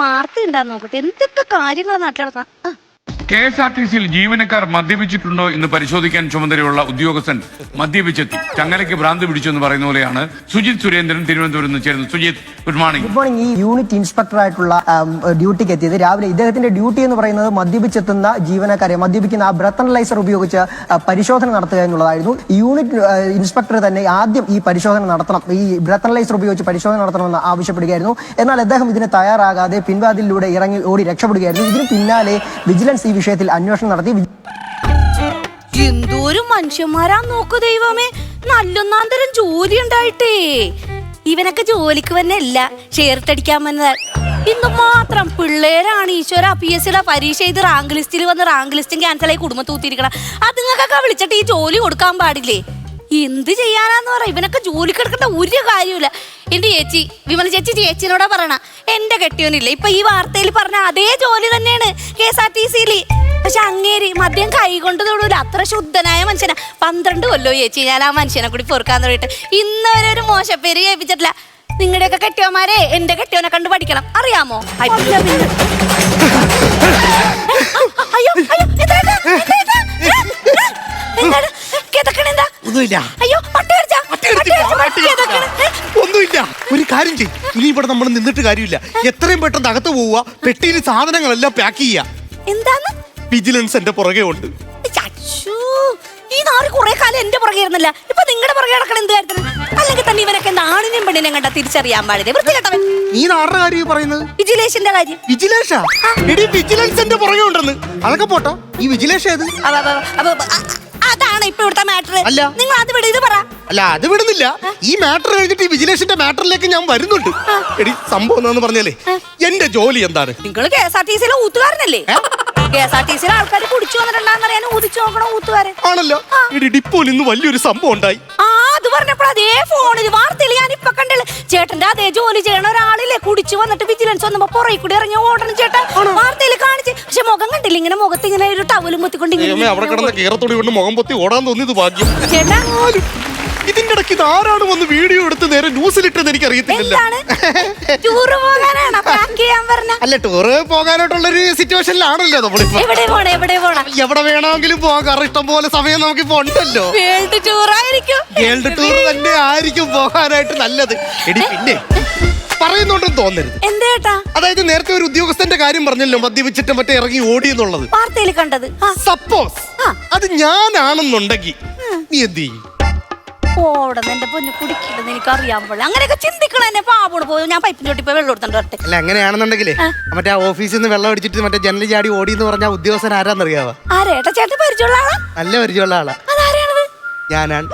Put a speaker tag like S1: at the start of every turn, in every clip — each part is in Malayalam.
S1: വാർത്ത ഉണ്ടാന്ന് നോക്കട്ടെ. എന്തൊക്കെ കാര്യങ്ങളാണ് നാട്ടിൽ
S2: കെ എസ് ആർ ടി സിയിൽ ജീവനക്കാർ മദ്യപിച്ചിട്ടുണ്ടോ എന്ന് പരിശോധിക്കാൻ ചുമതലയുള്ള ഉദ്യോഗസ്ഥൻ മദ്യപിച്ചെത്തി. ചങ്ങലയ്ക്ക് ഭ്രാന്ത് പിടിച്ചു എന്ന് പറയുന്ന പോലെയാണ് സുജിത് സുരേന്ദ്രൻ തിരുവനന്തപുരത്ത് നിന്ന് ചേരുന്നത്. Sujith good morning
S3: good morning ഈ യൂണിറ്റ് ഇൻസ്പെക്ടർ ആയിട്ടുള്ള ഡ്യൂട്ടിക്ക് എത്തിയത് രാവിലെ ഇദ്ദേഹത്തിന്റെ ഡ്യൂട്ടി എന്ന് പറയുന്നത് മദ്യപിച്ചെത്തുന്ന ജീവനക്കാരെ മദ്യപിക്കുന്ന ആ ബ്രത്ത് അനലൈസർ ഉപയോഗിച്ച് പരിശോധന നടത്തുക എന്നുള്ളതായിരുന്നു. യൂണിറ്റ് ഇൻസ്പെക്ടർ തന്നെ ആദ്യം ഈ പരിശോധന നടത്തണം. ഈ ബ്രത്ത് അനലൈസർ ഉപയോഗിച്ച് പരിശോധന നടത്തണമെന്ന് ആവശ്യപ്പെടുകയായിരുന്നു. എന്നാൽ അദ്ദേഹം ഇതിന് തയ്യാറാകാതെ പിൻവാതിലൂടെ ഇറങ്ങി ഓടി രക്ഷപ്പെടുകയായിരുന്നു. ഇതിന് പിന്നാലെ വിജിലൻസ് ഈ വിഷയത്തിൽ അന്വേഷണം നടത്തി
S1: എന്തോരം മനുഷ്യന്മാരാ നോക്കു ദൈവമേ. നല്ലൊന്നാന്തരം ജോലി ഉണ്ടായിട്ടേ ഇവനൊക്കെ ജോലിക്ക് വന്നല്ല ഷെയർട്ടടിക്കാൻ വന്നത്. ഇന്ന് മാത്രം പിള്ളേരാണ് ഈശ്വര പി എസ് സിയുടെ പരീക്ഷ ചെയ്ത് റാങ്ക് ലിസ്റ്റിൽ വന്ന് റാങ്ക് ലിസ്റ്റും ക്യാൻസൽ ആയി കുടുംബം തൂത്തിരിക്കണം അതുങ്ങൾക്കൊക്കെ വിളിച്ചിട്ട് ഈ ജോലി കൊടുക്കാൻ പാടില്ലേ? എന്ത് ചെയ്യാനാന്ന് പറ. ഇവനൊക്കെ ജോലിക്ക് എടുക്കേണ്ട ഒരു കാര്യമില്ല എന്റെ ചേച്ചി വിമല ചേച്ചി ചേച്ചിനോടാ പറയണ. എന്റെ കെട്ടിയോനില്ല. ഇപ്പൊ ഈ വാർത്തയിൽ പറഞ്ഞ അതേ ജോലി തന്നെയാണ് കെ എസ് ആർ ടി സിയിൽ പക്ഷെ അങ്ങേരി മദ്യം കൈ കൊണ്ട് തൊടൂല. അത്ര ശുദ്ധനായ മനുഷ്യനാ. പന്ത്രണ്ട് കൊല്ലോ ചേച്ചി. ഞാൻ ആ മനുഷ്യനെ കൂടി പൊറുക്കാൻ തുടങ്ങിയിട്ട് ഇന്നവരെ ഒരു മോശപ്പേര് കേൾപ്പിച്ചിട്ടില്ല. നിങ്ങളുടെയൊക്കെ കെട്ടിയോമാരെ എന്റെ കെട്ടിയോനെ കണ്ട് പഠിക്കണം. അറിയാമോ? അയ്യോ. അയ്യോ അയ്യോ എന്താ? എന്താണ്
S4: ഒന്നുമില്ല.
S1: അയ്യോ.
S4: ഒന്നുമില്ല. ഒരു കാര്യം ചെയ്യും. ഇനി ഇവിടെ നമ്മൾ നിന്നിട്ട് കാര്യമില്ല. എത്രയും പെട്ടെന്ന് അകത്ത് പോവുക പെട്ടിയിൽ സാധനങ്ങളെല്ലാം പാക്ക് ചെയ്യുക.
S1: എന്താന്ന്?
S4: വിജിലൻസ് എന്റെ പുറകെ ഉണ്ട്.
S1: ഈ നാറ് കുറെ കാലം എന്റെ പുറകെ ഇരുന്നില്ല. ഇപ്പൊ നിങ്ങളുടെ പുറകെ നടക്കണം എന്ത് കാര്യത്തിന്? അല്ലെങ്കിൽ തന്നെ ഇവനൊക്കെ ആണിനെയും പെണ്ണിനെയും കണ്ടാ തിരിച്ചറിയാൻ പാടില്ല? വൃത്തികെട്ടവൻ.
S4: നീ നാറുടെ കാര്യം പറയുന്നത്?
S1: വിജിലേഷിന്റെ കാര്യം.
S4: വിജിലേഷാ എടി വിജിലൻസ് എന്റെ പുറകെ ഉണ്ടെന്ന്. അതൊക്കെ പോട്ടോ. ഈ വിജിലേഷ് ഏത്?
S1: അതാണ് ഇപ്പൊ ഇവിടുത്തെ മാറ്റർ
S4: അല്ല.
S1: നിങ്ങൾ അത് വിട് ഇത് പറ.
S4: അല്ല അത് വിടുന്നില്ല. ഈ മാറ്റർ കഴിഞ്ഞിട്ട് ഈ വിജിലേഷിന്റെ മാറ്ററിലേക്ക് ഞാൻ വരുന്നുണ്ട്. എടി സംഭവം എന്താന്ന് പറഞ്ഞാലേ എന്റെ ജോലി എന്താണ്?
S1: നിങ്ങൾ കെ എസ് ആർ ടി സിയിലെ ഊത്തുകാരനല്ലേ? കെ എസ് ആർ ടി സിയിലെ ആൾക്കാർ കുടിച്ചു വന്നിട്ടുണ്ടാന്ന് അറിയാൻ ഊതിച്ചു നോക്കണ ഊത്തുകാരൻ?
S4: ആണല്ലോ. എടി ഡിപ്പോയിൽ ഇന്ന് വലിയൊരു സംഭവം ഉണ്ടായി.
S1: ആ പറഞ്ഞപ്പോൾ അതേ ഫോണിൽ വാർത്തയിൽ ഞാൻ ഇപ്പൊ കണ്ടല്ലേ ചേട്ടന്റെ അതേ ജോലി ചെയ്യണ ഒരാളില്ലേ കുടിച്ചു വന്നിട്ട് വിജിലൻസ് വന്നപ്പോ പുറകെ കൂടി ഇറങ്ങി ഓടണം ചേട്ടാ. വാർത്തയിൽ കാണിച്ച്. പക്ഷെ മുഖം കണ്ടില്ല ഇങ്ങനെ മുഖത്ത് ഇങ്ങനെ ഒരു ടവലും മുത്തിക്കൊണ്ട് ഇങ്ങനെ
S4: അവിടെ കിടന്ന കേരളത്തോടി കൊണ്ട് മുഖം പൊത്തി ഓടാൻ തോന്നിയത് ഭാഗ്യം.
S1: ചേട്ടാ
S4: ഇതിന്റെ ഇടയ്ക്ക് ഇത് ആരാണ് വന്ന് വീഡിയോ എടുത്ത് നേരെ എനിക്ക്
S1: എന്താണ്? ടൂറ് പോകാനാണ്? പാക്ക് ചെയ്യാൻ പറഞ്ഞ?
S4: അല്ല ടൂറ് പോകാനായിട്ടുള്ള ഒരു സിറ്റുവേഷനിലാണല്ലോ നമ്മളിപ്പോ.
S1: എവിടെ പോണ? എവിടെ പോണ?
S4: എവിടെ വേണമെങ്കിലും പോകാം. കാരണം ഇഷ്ടം പോലെ സമയം നമുക്കിപ്പോ ഉണ്ടല്ലോ.
S1: വേൾഡ് ടൂറായിരിക്കും
S4: വേൾഡ് ടൂർ തന്നെ ആയിരിക്കും പോകാനായിട്ട് നല്ലത്. എടി പിന്നെ പറയുന്നുണ്ടെന്ന് തോന്നരുത്.
S1: എന്തേട്ടാ
S4: അതായത് നേരത്തെ ഒരു ഉദ്യോഗസ്ഥന്റെ കാര്യം പറഞ്ഞല്ലോ മദ്യപിച്ചിട്ട് മറ്റേ ഇറങ്ങി ഓടി എന്നുള്ളത്
S1: വാർത്തയിൽ കണ്ടത്. ആ.
S4: സപ്പോസ്
S1: ആ.
S4: അത് ഞാനാണെന്നുണ്ടെങ്കിൽ നീ എന്ത് ചെയ്യും?
S1: എന്റെ പൊന്നു കുടിക്കില്ലെന്ന് എനിക്ക് അറിയാൻ പാടില്ല. അങ്ങനെയൊക്കെ ചിന്തിക്കണം എന്നെ. പാമ്പോട് പോയി. ഞാൻ പൈപ്പിന്റെ ചോട്ടി പോയി വെള്ളം
S4: അല്ല അങ്ങനെയാണെന്നുണ്ടെങ്കിലേ മറ്റേ ആ ഓഫീസിൽ നിന്ന് വെള്ളം അടിച്ചിട്ട് മറ്റേ ജനൽ ചാടി ഓടി എന്ന് പറഞ്ഞ ഉദ്യോഗസ്ഥൻ ആരാന്നറിയാവോ?
S1: ആരേട്ടാ ചേട്ടൻ പരിചയമുള്ള ആളാ?
S4: നല്ല പരിചയമുള്ള ആളാ.
S1: അതാരാണത്?
S4: ഞാനാണ്.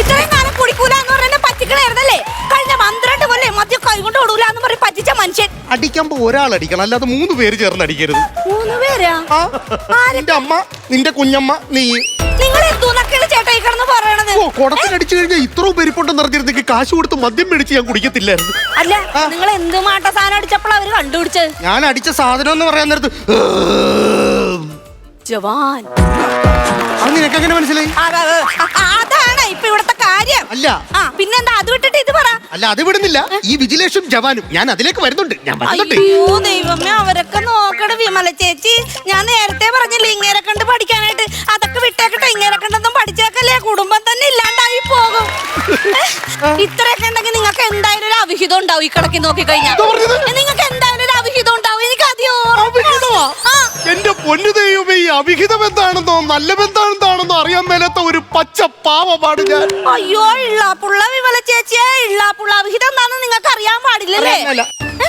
S1: ഇത്രയും കാലം കുടിക്കൂല എന്ന് പറഞ്ഞ പറ്റിക്കണായിരുന്നല്ലേ കഴിഞ്ഞ പന്ത്രണ്ട് കൊല്ലേ മദ്യം കൈകൊണ്ട് ഓടൂല എന്ന് പറഞ്ഞ് പറ്റിച്ച മനുഷ്യൻ.
S4: അടിക്കുമ്പോ ഒരാൾ അടിക്കണം. അല്ലാതെ മൂന്ന് പേര് ചേർന്ന് അടിക്കരുത്.
S1: മൂന്ന് പേരാ?
S4: ആ, നിന്റെ അമ്മ നിന്റെ കുഞ്ഞമ്മ നീ.
S1: നിങ്ങൾ എന്തോന്നൊക്കെയാണ് ചേട്ടാ ഈ കിടന്ന് പറയണത്.
S4: ഓ കുടത്തിനടിച്ചു കഴിഞ്ഞാൽ ഇത്രയും കാശ് കൊടുത്ത് മദ്യം മേടിച്ച് ഞാൻ കുടിക്കത്തില്ലായിരുന്നു.
S1: അല്ല നിങ്ങൾ എന്ത് മാട്ട സാധനം അടിച്ചപ്പോൾ അവർ കണ്ടുപിടിച്ചത്?
S4: ഞാൻ അടിച്ച സാധനം എന്ന് പറയാൻ നേരത്ത്
S1: ജവാൻ.
S4: അത് നിനക്ക് എങ്ങനെ മനസ്സിലായി?
S1: ആ, ആ, ആ, ആ, അതാണ് ഇപ്പൊ ഇവിടത്തെ കാര്യം.
S4: അല്ല.
S1: ആ പിന്നെന്താ അത് വിട്ടിട്ട് ഇത് പറ.
S4: അല്ല അത് വിടുന്നില്ല. ഈ വിജിലേഷും ജവാനും ഞാൻ അതിലേക്ക് വരുന്നുണ്ട്. ഞാൻ വരുന്നുണ്ട്
S1: അയ്യോ ദൈവമേ അവരൊക്കെ നോക്കണ വിമല ചേച്ചി. ഞാൻ നേരത്തെ പറഞ്ഞില്ലേ ഇങ്ങനെ കണ്ട് പഠിക്കാനായിട്ട് അതൊക്കെ വിട്ടേക്കട്ടെ. ഇങ്ങനെ കണ്ടൊന്നും പഠിച്ചേക്കല്ലേ? കുടുംബം തന്നെ ഇല്ലാണ്ടായി പോകും. ഇത്രയൊക്കെ ഉണ്ടെങ്കിൽ നിങ്ങൾക്ക് എന്തായാലും ഒരു അവിഹിതം ഉണ്ടാവും ഈ കിടക്കി നോക്കി കഴിഞ്ഞാൽ. നിങ്ങൾക്ക് എന്തായാലും ഒരു അവിഹിതം ഉണ്ടാവും. എനിക്ക് അധികം?
S4: എന്റെ പൊന്നു ദൈവമേ ഈ അവിഹിതം എന്താണെന്നോ നല്ല ബന്ധാണെന്താണെന്നോ അറിയാൻ മേലാത്ത ഒരു പച്ച പാവമാണ് ഞാൻ.
S1: അയ്യോ വിമല ചേച്ചിയെ ഇള്ളാപ്പുള്ള അവിഹിതം എന്താണെന്ന് നിങ്ങൾക്ക് പാടില്ലല്ലേ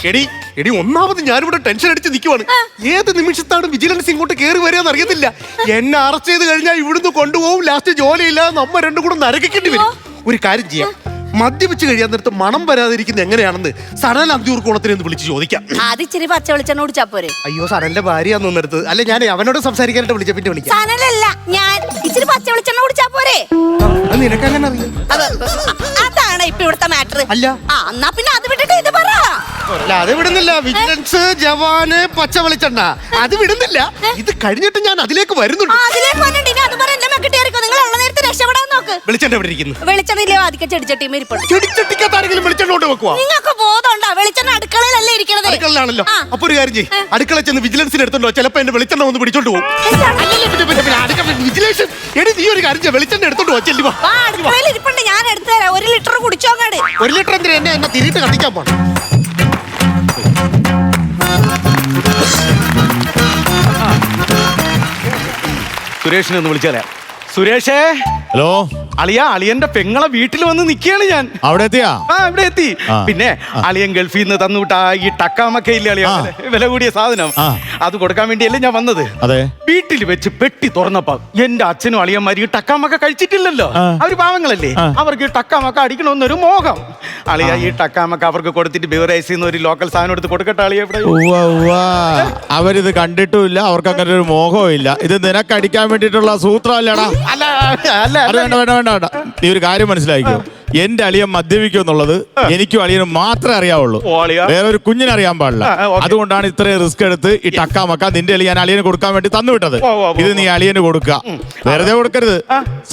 S4: എടി എടി ഒന്നാമത് ഞാനിവിടെ ടെൻഷൻ അടിച്ച് നിൽക്കുവാണ് ഏത് നിമിഷത്താണ് വിജിലൻസ് ഇങ്ങോട്ട് കയറി വരികയെന്ന് അറിയത്തില്ല. എന്നെ അറസ്റ്റ് ചെയ്ത് കഴിഞ്ഞാൽ ഇവിടുന്ന് കൊണ്ടുപോകും ലാസ്റ്റ് ജോലിയില്ലാതെ നമ്മ രണ്ടും കൂടെ നരകിക്കേണ്ടി വരും. ഒരു കാര്യം ചെയ്യാം. മദ്യപിച്ച് കഴിയാൻ നേരത്ത് മണം വരാതിരിക്കുന്നത് എങ്ങനെയാണെന്ന് സനൽ അന്തിയൂർ കോണത്തിനെ ഒന്ന് വിളിച്ച് ചോദിക്കാം.
S1: ഇച്ചിരി പച്ച വെളിച്ചെണ്ണ കുടിച്ചാ പോരെ.
S4: അയ്യോ സനലിന്റെ ഭാര്യയാന്ന് തോന്നരുത്. അല്ല ഞാൻ അവനോട് സംസാരിക്കാനായിട്ട് വിളിച്ച പിന്നെ വിളിക്കാം.
S1: സനലല്ല ഞാൻ ഇച്ചിരി പച്ച വെളിച്ചെണ്ണ കുടിച്ചാ പോരെ.
S4: അത് നിനക്കങ്ങനെ അറിയാം?
S1: അത് ഇപ്പൊ ഇവിടുത്തെ മാറ്റർ
S4: അല്ല.
S1: ആ എന്നാ പിന്നെ അത് വിട്ടിട്ട് ഇത് പറ.
S4: അല്ല അത് വിടുന്നില്ല. വിജിലൻസ് ജവാന് പച്ച വെളിച്ചെണ്ണ. അത് വിടുന്നില്ല. ഇത് കഴിഞ്ഞിട്ട് ഞാൻ അതിലേക്ക് വരുന്നുണ്ട്.
S1: അതിലേക്ക് വന്നിട്ട് ഇനി നോക്ക്
S4: വെളിച്ചെണ്ണ ഇരിക്കുന്നു?
S1: വെളിച്ചെണ്ണയിലെ വാദിക്ക ചെടിച്ചട്ടിയും ഇരിപ്പുണ്ട്.
S4: ചെടിച്ചട്ടിക്കകത്ത് ആരെങ്കിലും വെളിച്ചെണ്ണ കൊണ്ട് വെക്കുവാ?
S1: നിങ്ങൾക്ക് ബോധമുണ്ടോ? വെളിച്ചെണ്ണ അടുക്കളയിലല്ലേ ഇരിക്കണത്?
S4: അടുക്കളയിലാണല്ലോ.
S1: ആ.
S4: അപ്പൊ ഒരു കാര്യം ചെയ്യ്. അടുക്കള ചെന്ന് വിജിലൻസിന് എടുത്തോണ്ടോ ചിലപ്പോ എന്റെ വെളിച്ചെണ്ണ ഒന്ന് പിടിച്ചോണ്ട് പോകും.
S1: എന്താണ്?
S4: അല്ലല്ല, പിന്നെ, പിന്നെ, പിന്നെ, അടുക്കള വിജിലൻസ് എടി നീ ഒരു കാര്യം ചെയ്യ്, വെളിച്ചെണ്ണ എടുത്തോണ്ട് വാ. ചെല്ലി വാ.
S1: ആ അടുക്കളയിൽ ഇരിപ്പുണ്ട്. ഞാൻ എടുത്തു തരാം. ഒരു ലിറ്റർ കുടിച്ചോങ്ങാട്
S4: ഒരു ലിറ്റർ എന്തിനാ എന്നെ എന്നെ തിരിയിട്ട് കത്തിക്കാൻ പോണം?
S5: സുരേഷിനെ ഒന്ന് വിളിച്ചാലേ. സുരേഷേ?
S6: ഹലോ?
S5: അളിയ അളിയന്റെ പെങ്ങളെ വീട്ടിൽ വന്ന് നിൽക്കുകയാണ് ഞാൻ.
S6: അവിടെ എത്തിയാ?
S5: ആ ഇവിടെ എത്തി. പിന്നെ അളിയൻ ഗൾഫിൽ നിന്ന് തന്നുവിട്ട ഈ ടക്കാമൊക്കെ ഇല്ല അളിയ. വില കൂടിയ സാധനം. അത് കൊടുക്കാൻ വേണ്ടിയല്ലേ ഞാൻ വന്നത്.
S6: അതെ.
S5: വീട്ടിൽ വെച്ച് പെട്ടി തുറന്നപ്പോ എന്റെ അച്ഛനും അളിയന്മാരും ഈ ടക്കാമൊക്കെ കഴിച്ചിട്ടില്ലല്ലോ.
S6: അവർ
S5: അവർ പാവങ്ങളല്ലേ? അവർക്ക് ഈ ടക്കാമൊക്കെ അടിക്കണമെന്നൊരു മോഹം. അളിയ ഈ ടക്കാമൊക്കെ അവർക്ക് കൊടുത്തിട്ട് ബിവറേസിൽ നിന്ന് ഒരു ലോക്കൽ സാധനം എടുത്ത് കൊടുക്കട്ടെ അളിയ ഇവിടെ.
S6: അവരിത് കണ്ടിട്ടുമില്ല അവർക്ക് അങ്ങനെ ഒരു മോഹവും ഇല്ല ഇത് നിനക്കടിക്കാൻ വേണ്ടിയിട്ടുള്ള സൂത്രമല്ലടാ?
S5: അല്ല അല്ല
S6: വേണ്ട വേണ്ട വേണ്ട. വേണ്ട നീ ഒരു കാര്യം മനസ്സിലാക്കിയോ എന്റെ അളിയൻ മദ്യപിക്കും എന്നുള്ളത് എനിക്കും അളിയനും മാത്രമേ അറിയാവുള്ളൂ. വേറെ ഒരു കുഞ്ഞിനെ അറിയാൻ പാടില്ല. അതുകൊണ്ടാണ് ഇത്രയും റിസ്ക് എടുത്ത് ഈ ടക്കാ മക്ക നിന്റെ അളിയൻ അളിയന് കൊടുക്കാൻ വേണ്ടി തന്നു വിട്ടത് ഇത് നീ അളിയന് കൊടുക്കുക. വെറുതെ കൊടുക്കരുത്.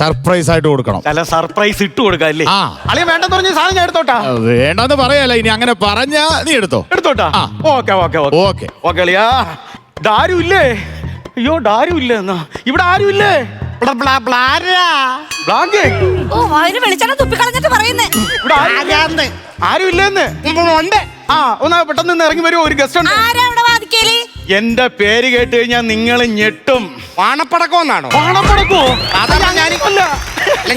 S6: സർപ്രൈസ് ആയിട്ട് കൊടുക്കണം.
S5: സർപ്രൈസ് ഇട്ട് കൊടുക്കാം അളിയൻ വേണ്ടെന്ന് പറഞ്ഞ സാധനം ഞാൻ എടുത്തോട്ടാ?
S6: വേണ്ടെന്ന് പറയല്ല. ഇനി അങ്ങനെ പറഞ്ഞ നീ എടുത്തോ.
S5: എടുത്തോട്ടാ. Okay okay
S6: okay.
S5: ഓക്കെ. അളിയാ. ഇതാരും ഇല്ലേ അയ്യോ ഇതാരും ഇല്ലേ എന്നാ? ഇവിടെ ആരും ഇല്ലേ
S1: ഓ അതിന് വെളിച്ചെണ്ണ തുപ്പിക്കളഞ്ഞിട്ട് പറയുന്നേ.
S5: ഇവിടെ ആരും ആരും ഇല്ലെന്ന് ഉണ്ട്. ആ ഒന്ന് പെട്ടെന്ന് ഇറങ്ങി വരുമോ ഒരു ഗസ്റ്റ് ഉണ്ട്.
S1: ആരാ ഇവിടെ വാദിക്കൽ
S5: എന്റെ പേര് കേട്ട് കഴിഞ്ഞാൽ നിങ്ങൾ ഞെട്ടും.
S4: വാണപ്പടക്കം എന്നാണോ
S5: വാണപ്പടക്കോ?
S4: അതല്ല ഞാൻ അല്ല.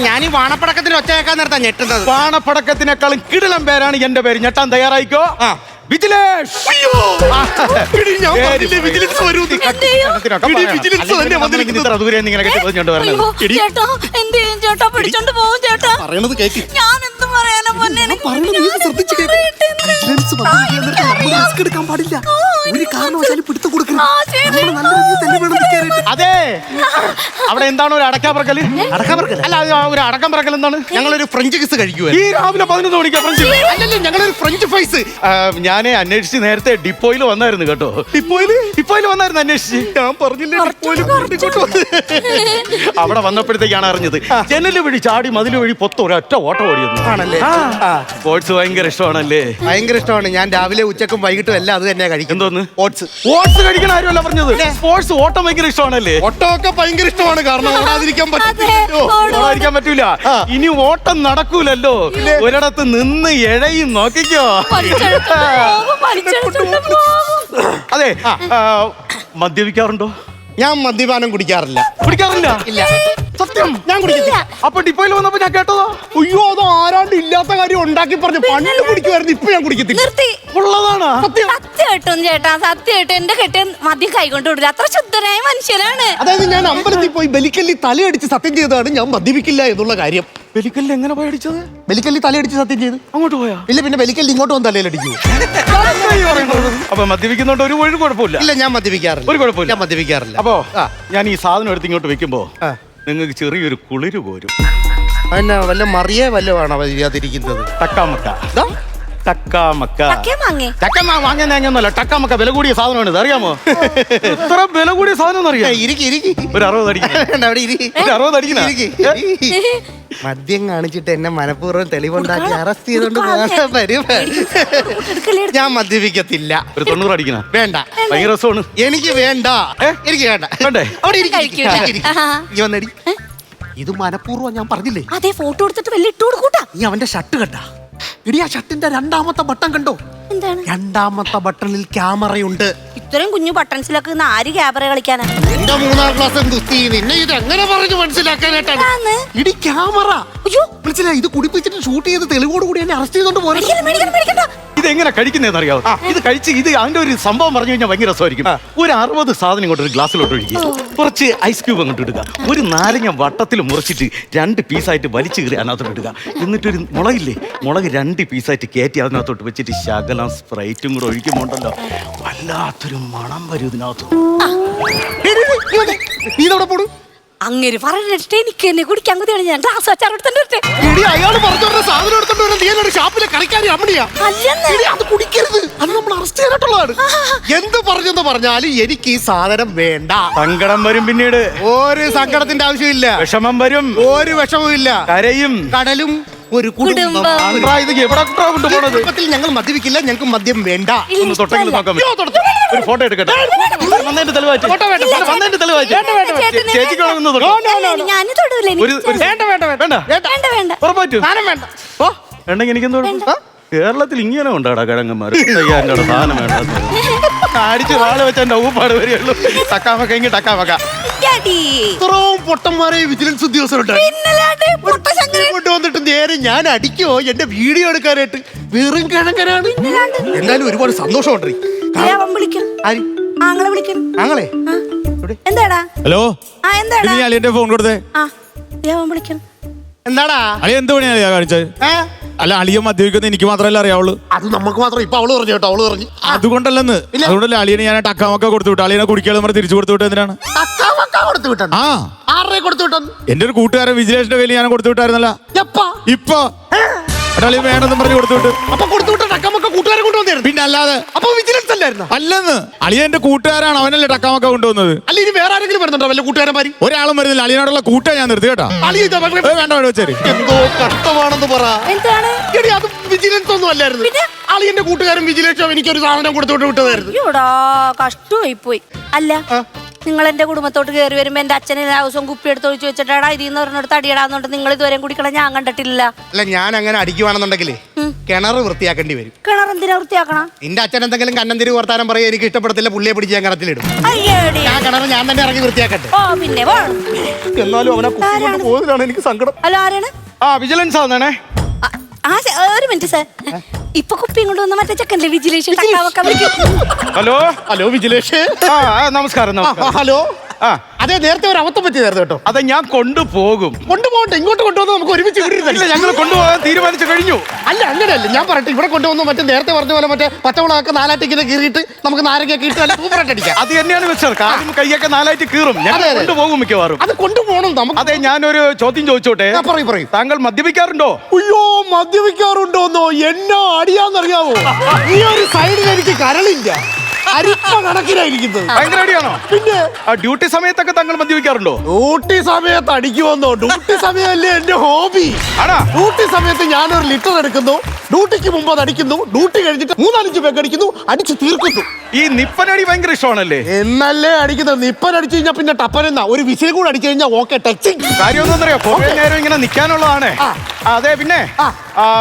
S4: ഞാൻ ഈ വാണപ്പടക്കത്തിന് ഒച്ച കേൾക്കാൻ നേരത്താ ഞെട്ടുന്നത്.
S5: വാണപ്പടക്കത്തിനേക്കാളും കിടിലം പേരാണ് എന്റെ പേര്. ഞെട്ടാൻ തയ്യാറായിക്കോ? വിജിലേഷ്.
S4: എടി, ഞാൻ
S5: പേര്
S4: പറഞ്ഞില്ലേ വിജിലൻസ് വരൂ എന്ന്.
S1: എന്ത് ചെയ്യും?
S5: ഇതിനൊക്കെ
S4: എടി,
S5: പറയണം.
S4: വിജിലൻസ്
S5: അല്ലെങ്കിൽ
S4: തന്നെ
S5: നമ്മൾ
S4: വന്നിരിക്കുന്നത്.
S5: ഇത്ര ദൂരെ ഇങ്ങനെ കെട്ടി പറഞ്ഞോണ്ട് വരണത്
S1: അയ്യോ, ചേട്ടാ എന്ത് ചെയ്യും ചേട്ടാ പിടിച്ചോണ്ട് പോകും ചേട്ടാ
S4: പറയണത് കേക്ക്
S1: ഞാൻ എന്ത് പറയാനാ പൊന്നെ എനിക്ക്
S4: പറയണത് നീ ഒന്ന് ശ്രദ്ധിച്ച് കേക്ക്. വിജിലൻസ് എന്നിട്ട് നമ്മൾ. എടുക്കാൻ പാടില്ല ഒരു കാരണവശാലും പിടുത്തം കൊടുക്കണം
S1: ആ, ശരി.
S4: നമ്മൾ നല്ല രീതിയിൽ തന്നെ വേണം നിൽക്കാനായിട്ട്.
S5: അതെ അവിടെ എന്താണ് ഒരു അടക്കാ പറക്കൽ അല്ല അത് ആ ഒരു അടക്കം പറക്കൽ എന്താണ്
S4: ഞങ്ങളൊരു ഫ്രഞ്ച് കിസ് കഴിക്കുക
S5: ഈ രാവിലെ പതിനൊന്ന് മണിക്ക് ഫ്രഞ്ച്
S4: അല്ലല്ല ഞങ്ങളൊരു ഫ്രഞ്ച് ഫ്രൈസ്
S5: ഞാൻ അന്വേഷിച്ച് നേരത്തെ ഡിപ്പോയിൽ വന്നായിരുന്നു കേട്ടോ.
S4: ഡിപ്പോയിൽ?
S5: ഡിപ്പോയിൽ വന്നായിരുന്നു അന്വേഷിച്ച്.
S4: ഞാൻ പറഞ്ഞില്ലേ ഡിപ്പോയിൽ.
S5: അവിടെ വന്നപ്പോഴത്തേക്കാണ് അറിഞ്ഞത്. ജനൽ വഴി ചാടി മതിൽ വഴി പൊത്ത ഒരൊറ്റ ഓട്ടം ഓടിയത്
S4: ആണല്ലേ?
S5: സ്പോർട്സ് ഭയങ്കര ഇഷ്ടമാണല്ലേ?
S4: ഭയങ്കര ഇഷ്ടമാണ്. ഞാൻ രാവിലെ ഉച്ചക്കും വൈകിട്ടും എല്ലാം അത് തന്നെയാ കഴിക്കും
S5: എന്തോന്ന്?
S4: ഓട്സ്
S5: സ്പോർട്സ് കഴിക്കണ ആരുമല്ല പറഞ്ഞത്. സ്പോർട്സ് ഓട്ടം ഭയങ്കര ഇഷ്ടമാണല്ലേ?
S4: ഒട്ടമൊക്കെ ഭയങ്കര ഇഷ്ടമാണ്. കാരണം ഓടാതിരിക്കാൻ പറ്റില്ലല്ലോ
S5: ഓടാതിരിക്കാൻ പറ്റൂല. ഇനി ഓട്ടം നടക്കൂലല്ലോ. ഒരിടത്ത് നിന്ന് എഴയും നോക്കിക്കോ. അതെ ആ, മദ്യപിക്കാറുണ്ടോ?
S4: ഞാൻ മദ്യപാനം കുടിക്കാറില്ല.
S5: കുടിക്കാറില്ല?
S4: ഇല്ല.
S5: സത്യം.
S4: ഞാൻ കുടിക്കില്ല
S5: അപ്പൊ ഡിപ്പോയിൽ വന്നപ്പോ ഞാൻ കേട്ടതോ.
S4: അയ്യോ അത് ആരാണ്ട് ഇല്ലാത്ത കാര്യം ഉണ്ടാക്കി പറഞ്ഞു. പണ്ട് കുടിക്കുമായിരുന്നു ഇപ്പൊ ഞാൻ കുടിക്കത്തില്ല.
S1: നിർത്തി.
S5: ഉള്ളതാണ്.
S1: സത്യമായിട്ടും ചേട്ടാ സത്യമായിട്ടും എന്റെ കെട്ടിയൻ മദ്യം കൈകൊണ്ട് വിടില്ല. അത്ര ശുദ്ധനായ മനുഷ്യനാണ്
S4: അതായത് ഞാൻ അമ്പലത്തിൽ പോയി ബലിക്കല്ലി തലയടിച്ച് സത്യം ചെയ്തതാണ് ഞാൻ മദ്യപിക്കില്ല എന്നുള്ള കാര്യം.
S5: ബലിക്കല്ല് എങ്ങനെ പോയി അടിച്ചത്?
S4: ബലിക്കല്ലി തലയടിച്ച് സത്യം ചെയ്തു.
S5: അങ്ങോട്ട് പോയാ?
S4: ഇല്ല പിന്നെ ബലിക്കല്ലി ഇങ്ങോട്ട് വന്ന് തലയിലടിക്കൂ
S5: അപ്പൊ മദ്യപിക്കുന്നോണ്ട് ഒരു ഒരു കുഴപ്പമില്ല.
S4: ഇല്ല ഞാൻ മദ്യപിക്കാറില്ല.
S5: ഒരു കുഴപ്പമില്ല.
S4: ഞാൻ മദ്യപിക്കാറില്ല.
S5: അപ്പോ ഞാൻ ഈ സാധനം എടുത്ത് ഇങ്ങോട്ട് വെക്കുമ്പോ. നിങ്ങൾക്ക് ചെറിയൊരു കുളിര് പോരും.
S4: പിന്നെ വല്ല മറിയേ വല്ല വേണോ
S5: തക്കാമക്ക.
S4: ഇതാ,
S1: മാങ്ങേ.
S5: വാങ്ങാൻ ടക്കാമക്ക വില കൂടിയ സാധനമാണ് ഇത് അറിയാമോ? ഇത്ര വില കൂടിയ സാധനം അറിയാം
S4: ഇരിക്ക് ഇരിക്ക്.
S5: ഒരു അറുപത് അടിക്കണം
S4: വേണ്ട, അവിടെ ഇരി.
S5: ഒരു അറുപത് അടിക്കുന്ന
S4: ഇരിക്ക്. മദ്യം കാണിച്ചിട്ട് എന്നെ മനഃപൂർവം തെളിവുണ്ടാക്കി അറസ്റ്റ് ചെയ്തോണ്ട് പോകാൻ പരിപാടി. ഞാൻ മദ്യപിക്കത്തില്ല.
S5: ഒരു തൊണ്ണൂറ് അടിക്കണ?
S4: വേണ്ട.
S5: ഭയങ്കര രസമാണ്.
S4: എനിക്ക് വേണ്ട. എനിക്ക് വേണ്ട.
S5: വേണ്ടേ?
S4: അവിടെ ഇത് മനഃപൂർവം ഞാൻ പറഞ്ഞില്ലേ?
S1: അതെ ഫോട്ടോ എടുത്തിട്ട് വലിയ ഇട്ട് കൊടുക്കൂട്ടാ.
S4: നീ അവന്റെ ഷർട്ട് കണ്ട? ഇടി ആ ഷർട്ടിന്റെ രണ്ടാമത്തെ ബട്ടൺ കണ്ടോ?
S1: എന്താണ്?
S4: രണ്ടാമത്തെ ബട്ടണിൽ ക്യാമറയുണ്ട്
S1: ഇത്രയും കുഞ്ഞു ബട്ടൺസിലൊക്കെ ഇന്ന് ആര് ക്യാമറ കളിക്കാനാണ്
S4: എന്റെ മൂന്നാം ക്ലാസ് നിന്നെ ഇത് എങ്ങനെ പറഞ്ഞു മനസ്സിലാക്കാനായിട്ടാണ്?
S1: ആന്ന്.
S4: ഇടി ക്യാമറ.
S1: അയ്യോ.
S4: മനസ്സിലായി? ഇത് കുടിപ്പിച്ചിട്ട് ഷൂട്ട് ചെയ്ത് തെളിവോട് കൂടി എന്നെ അറസ്റ്റ് ചെയ്തോണ്ട് പോരാ.
S5: ഇത് എങ്ങനെ കഴിക്കുന്നതെന്ന് അറിയാവോ? ഇത് കഴിച്ച് ഇത് അതിന്റെ ഒരു സംഭവം പറഞ്ഞു കഴിഞ്ഞാൽ ഭയങ്കര രസമായിരിക്കും. ഒരു അറുപത് സാധനം കൊണ്ട് ഒരു ഗ്ലാസ്സിലോട്ട് ഒഴിക്കുക. കുറച്ച് ഐസ് ക്യൂബ് അങ്ങോട്ട് ഇടുക. ഒരു നാരങ്ങ വട്ടത്തിൽ മുറിച്ചിട്ട് രണ്ട് പീസായിട്ട് വലിച്ചു കയറി അതിനകത്തോട്ട് ഇടുക. എന്നിട്ടൊരു മുളകില്ലേ? മുളക് രണ്ട് പീസായിട്ട് കയറ്റി അതിനകത്തോട്ട് വെച്ചിട്ട് ശകലം സ്പ്രൈറ്റും കൂടെ ഒഴിക്കുമ്പോണ്ടല്ലോ. വല്ലാത്തൊരു മണം വരും ഇതിനകത്ത്.
S4: നീ ഇതവിടെ പോണു?
S1: അങ്ങനെ പറഞ്ഞിട്ട് എനിക്ക് എന്നെ കുടിക്കാൻ കുതിയാണ് ഞാൻ ഗ്ലാസ്
S4: എടി അയാൾ സാധനം എടുത്തോണ്ട് വരാൻ നീ എന്നോട് ഷാപ്പിലെ കറിക്കാരി അമ്മണിയാ?
S1: അല്ലെന്ന്.
S4: എടി, അത് കുടിക്കരുത്. അത് നമ്മൾ അറസ്റ്റ് ചെയ്തിട്ടുള്ളതാണ് എന്ത് പറഞ്ഞെന്ന് പറഞ്ഞാലും എനിക്ക് ഈ സാധനം വേണ്ട.
S5: സങ്കടം വരും പിന്നീട്.
S4: ഒരു സങ്കടത്തിന്റെ ആവശ്യമില്ല.
S5: വിഷമം വരും.
S4: ഒരു വിഷമവും ഇല്ല
S5: കരയും.
S4: കടലും ഒരു കുടുംബം.
S5: ഇത് എവിടെ കൊണ്ടാ
S4: കുടുംബത്തിൽ ഞങ്ങൾ മദ്യപിക്കില്ല ഞങ്ങൾക്ക് മദ്യം വേണ്ട.
S5: ഒന്ന് തൊട്ടെങ്കിലും നോക്കാൻ പറ്റും ഒരു ഫോട്ടോ എടുക്കട്ടെ? വന്നതിന്റെ തെളിവായിട്ട്.
S4: ഫോട്ടോ വേണ്ട, ഫോട്ടോ
S5: വന്നതിന്റെ തെളിവായിട്ട്.
S1: ചേട്ടന്
S5: ചേച്ചിക്ക് വേണമെന്ന് തൊട്ടോ.
S1: ഞാൻ തൊടൂല
S5: ഒരു ഒരു
S4: വേണ്ട വേണ്ട വേണ്ട.
S5: വേണ്ട.
S1: വേണ്ട വേണ്ട.
S5: ഉറപ്പായിട്ടും.
S4: സാധനം വേണ്ട. ഓ.
S5: വേണ്ടെങ്കിൽ എനിക്കെന്തോ കേരളത്തിൽ ഇങ്ങനെ ഉണ്ടാടാ കിഴങ്ങന്മാർ തയ്യാറിന്റെ സാധനം വേണ്ട. അടിച്ച് വാൾ വെച്ചാൽ ഊപ്പാട് വരികയുള്ളൂ. ടക്കാമക്ക ഇങ്ങനെ ടക്കാമക്ക.
S4: ഇത്രയും പൊട്ടന്മാരെ വിജിലൻസ് ഉദ്യോഗസ്ഥരുണ്ട്. നേരെ ഞാൻ അടിക്കോ? എന്റെ വീഡിയോ എടുക്കാനായിട്ട് വെറും കിഴങ്ങനാണ്. എന്തായാലും ഒരുപാട് സന്തോഷമുണ്ട്?
S1: ആങ്ങളെ. എന്താടാ?
S6: ഹലോ?
S1: എന്താടാ?
S6: ഫോൺ കൊടുത്തേ.
S4: എന്താടാ?
S6: അളിയ എന്ത് കാണിച്ചത്? അല്ല അളിയൻ മദ്യപിക്കുന്ന എനിക്ക് മാത്രമല്ല അറിയാവുള്ളൂ.
S4: അത് നമുക്ക് മാത്രം ഇപ്പൊ അവൾ പറഞ്ഞു കേട്ടോ അവൾ പറഞ്ഞു.
S6: അതുകൊണ്ടല്ലെന്ന്. അതുകൊണ്ടല്ല അളിയനെ ഞാൻ ടക്കാമൊക്കെ കൊടുത്തു വിട്ടു. അളിയനെ കുടിക്കാതെ തിരിച്ചു കൊടുത്തു വിട്ടു എന്തിനാണ്?
S4: കൊടുത്തു വിട്ടു
S6: ആ.
S4: ആരുടെ കൊടുത്തു വിട്ടു
S6: എന്റെ ഒരു കൂട്ടുകാരൻ വിജിലേഷിന്റെ കയ്യിൽ ഞാൻ കൊടുത്തു വിട്ടായിരുന്നല്ല.
S4: എപ്പാ?
S6: ഇപ്പൊ. എടാ, അളിയൻ വേണമെന്നും പറഞ്ഞ് കൊടുത്തു വിട്ടു.
S4: അപ്പൊ കൊടുത്തു വിട്ട അക്കമ്മക്ക കൂട്ടുകാരെ കൊണ്ടുവന്നായിരുന്നു
S6: പിന്നെ അല്ലാതെ.
S4: അപ്പൊ വിജിലൻസ് അല്ലായിരുന്ന?
S6: അല്ലെന്ന്. അളിയൻ എന്റെ കൂട്ടുകാരാണ് അവനല്ലേ ടക്കാമൊക്കെ കൊണ്ടുവന്നത്.
S4: അല്ല ഇനി വേറെ ആരെങ്കിലും വരുന്നുണ്ടോ വല്ല കൂട്ടുകാരന്മാര്?
S6: ഒരാളും വരുന്നില്ല. അളിയനോടുള്ള കൂട്ടാ ഞാൻ നിർത്തി കേട്ടാ.
S4: അളി ഇതാ
S6: ഏ, വേണ്ട വേണ്ട വെച്ചേരി.
S4: എന്തോ കഷ്ടമാണെന്ന് പറ.
S1: എന്താണ്?
S4: എടി അത് വിജിലൻസ് ഒന്നും അല്ലായിരുന്നു.
S1: പിന്നെ?
S4: അളിയന്റെ കൂട്ടുകാരൻ വിജിലൻസോ എനിക്കൊരു സാധനം കൊടുത്തോട്ട് വിട്ടതായിരുന്നു.
S1: അയ്യോടാ കഷ്ടമായി പോയി അല്ല നിങ്ങൾ എന്റെ കുടുംബത്തോട്ട് കയറി വരുമ്പോൾ എന്റെ അച്ഛനെ എല്ലാ ദിവസവും കുപ്പി എടുത്ത് ഒഴിച്ച് വെച്ചിട്ടാടാ ഇതിന്ന് പറഞ്ഞിടത്ത് അടിയിടാന്നുണ്ട് നിങ്ങൾ ഇതുവരെ കുടിക്കണം ഞാൻ കണ്ടിട്ടില്ല.
S4: അല്ല ഞാൻ അങ്ങനെ അടിക്കുവാണെന്നുണ്ടെങ്കിലേ കിണർ വൃത്തിയാക്കേണ്ടി വരും.
S1: കിണർ എന്തിനാ വൃത്തിയാക്കണം?
S4: നിന്റെ അച്ഛൻ എന്തെങ്കിലും കണ്ണന്തിരി വർത്താനം പറയും? എനിക്ക് ഇഷ്ടപ്പെടത്തില്ല പുള്ളിയെ പിടിച്ച് ഞാൻ കിണറ്റിലിടും ആ കിണർ ഞാൻ തന്നെ ഇറങ്ങി വൃത്തിയാക്കട്ടെ.
S1: ഓ പിന്നെ
S4: എന്നാലും അവനെ പോകുന്നതാണ് എനിക്ക് സങ്കടം.
S1: ഹലോ ആരാണ്?
S5: ആ വിജിലൻസ്
S1: ആ ഒരു മിനിറ്റ് സാർ. ഇപ്പൊ കുപ്പിയും കൊണ്ടുവന്ന മറ്റേ ചെക്കന്റെ വിജിലേഷൻ
S5: ഹലോ?
S4: ഹലോ വിജിലേഷ്.
S5: ആ ആ, നമസ്കാരം
S4: ആ,
S5: നമസ്കാരം.
S4: ഹലോ?
S5: ആ.
S4: അതെ നേരത്തെ ഒരു അവത്തം നേരത്തെ കേട്ടോ.
S5: അതെ ഞാൻ കൊണ്ടുപോകും.
S4: കൊണ്ടുപോകട്ടെ ഇങ്ങോട്ട് കൊണ്ടുവന്ന് നമുക്ക് ഒരുമിച്ച്
S5: ഇല്ല
S4: വിടരുതല്ലേ
S5: ഞങ്ങൾ കൊണ്ടുപോകാൻ തീരുമാനിച്ചു കഴിഞ്ഞു.
S4: അല്ല അങ്ങനെയല്ല ഞാൻ പറയട്ടെ ഇവിടെ കൊണ്ടുവന്ന് മറ്റേ നേരത്തെ പറഞ്ഞ പോലെ മറ്റേ പച്ചമുളകൊക്കെ നാലാട്ടിങ്ങനെ കീറിയിട്ട് നമുക്ക് നാരങ്ങയൊക്കെ ഇട്ട് നല്ല സൂപ്പറായിട്ട് അടിക്കാം.
S5: അത് തന്നെയാണ് മിസ്റ്റർ കാലും കൈയൊക്കെ നാലായിട്ട് കീറും. ഞാൻ
S4: അതെ, അതെ.
S5: കൊണ്ടുപോകും മിക്കവാറും.
S4: അത് കൊണ്ടുപോകണം നമുക്ക്.
S5: അതെ ഞാനൊരു ചോദ്യം ചോദിച്ചോട്ടെ?
S4: ആ, പറയൂ പറയൂ.
S5: താങ്കൾ മദ്യപിക്കാറുണ്ടോ?
S4: അയ്യോ മദ്യപിക്കാറുണ്ടോന്നോ? എന്നോ അടിയാന്നറിയാവോ? ഈ ഒരു സൈഡിൽ എനിക്ക് കരളില്ല. അരിപ്പ കണക്കിനായിരിക്കുന്നത്.
S5: ഭയങ്കര അടിയാണോ?
S4: പിന്നെ?
S5: ആ ഡ്യൂട്ടി സമയത്തൊക്കെ താങ്കൾ മദ്യപിക്കാറുണ്ടോ
S4: ഡ്യൂട്ടി സമയത്ത് അടിക്കുമെന്നോ ഡ്യൂട്ടി സമയമല്ലേ എന്റെ ഹോബി.
S5: ആണോ?
S4: ഡ്യൂട്ടി സമയത്ത് ഞാനൊരു ലിറ്റർ എടുക്കുന്നു. ഡ്യൂട്ടിക്ക് മുമ്പ് അത് അടിക്കുന്നു. ഡ്യൂട്ടി കഴിഞ്ഞിട്ട് മൂന്നാലഞ്ച് പേക്ക് അടിക്കുന്നു. അടിച്ച് തീർക്കുന്നു.
S5: ഈ നിപ്പനടി ഭയങ്കര ഇഷ്ടമാണല്ലേ?
S4: എന്നല്ലേ അടിക്കുന്നത്? നിപ്പൻ അടിച്ചു കഴിഞ്ഞാൽ പിന്നെ ടപ്പൻ എന്നാ. ഒരു വിസിൽ കൂടെ അടിച്ചു കഴിഞ്ഞാൽ ഓക്കെ ടച്ചിങ്
S5: കാര്യം അറിയാം കുറെ നേരം ഇങ്ങനെ നിൽക്കാനുള്ളതാണ്. അതെ പിന്നെ
S4: ആ.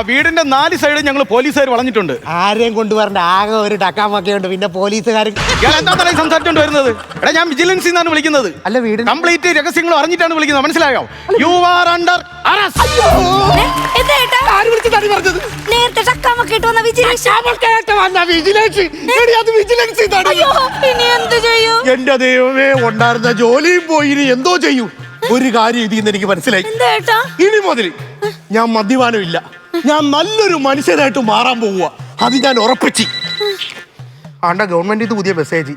S5: വീടിന്റെ നാല് സൈഡും ഞങ്ങൾ പോലീസുകാർ വളഞ്ഞിട്ടുണ്ട്.
S4: ആരെയും കൊണ്ടുവരണ്ട. ആകെ ഒരു ടക്കാമൊക്കെ ഉണ്ട് പിന്നെ
S5: ഇയാൾ ഈ സംസാരിച്ചോണ്ട് വരുന്നത്? എടാ ഞാൻ വിജിലൻസിൽ നിന്നാണ് വിളിക്കുന്നത്.
S4: അല്ല വീട്
S5: കംപ്ലീറ്റ് രഹസ്യങ്ങൾ അറിഞ്ഞിട്ടാണ് വിളിക്കുന്നത്. മനസ്സിലായോ? യു ആർ അണ്ടർ
S1: നേരത്തെ ഇട്ട് വന്ന
S4: വിജിലൻസ്.
S1: ഇനി എന്ത് ചെയ്യും?
S4: എന്റെ ദൈവമേ ഉണ്ടായിരുന്ന ജോലിയും പോയി ഇനി എന്തോ ചെയ്യൂ? ഒരു കാര്യം ഇതിൽ നിന്ന് എനിക്ക് മനസ്സിലായി. ഇനി മുതൽ ഞാൻ മദ്യപാനം ഇല്ല. ഞാൻ നല്ലൊരു മനുഷ്യനായിട്ട് മാറാൻ പോവുക അത് ഞാൻ ഉറപ്പിച്ച്. ആണ്ട ഗവൺമെന്റ് ഇത് പുതിയ മെസ്സേജ്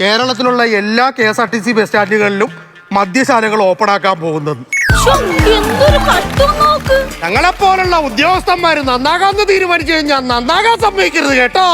S4: കേരളത്തിലുള്ള എല്ലാ K S R T C bus സ്റ്റാൻഡുകളിലും മദ്യശാലകൾ ഓപ്പൺ ആക്കാൻ പോകുന്നത്.
S1: നോക്ക്.
S4: ഞങ്ങളെപ്പോലുള്ള ഉദ്യോഗസ്ഥന്മാര് നന്നാകാന്ന് തീരുമാനിച്ചു കഴിഞ്ഞാൽ നന്നാകാൻ സമ്മതിക്കരുത് കേട്ടോ.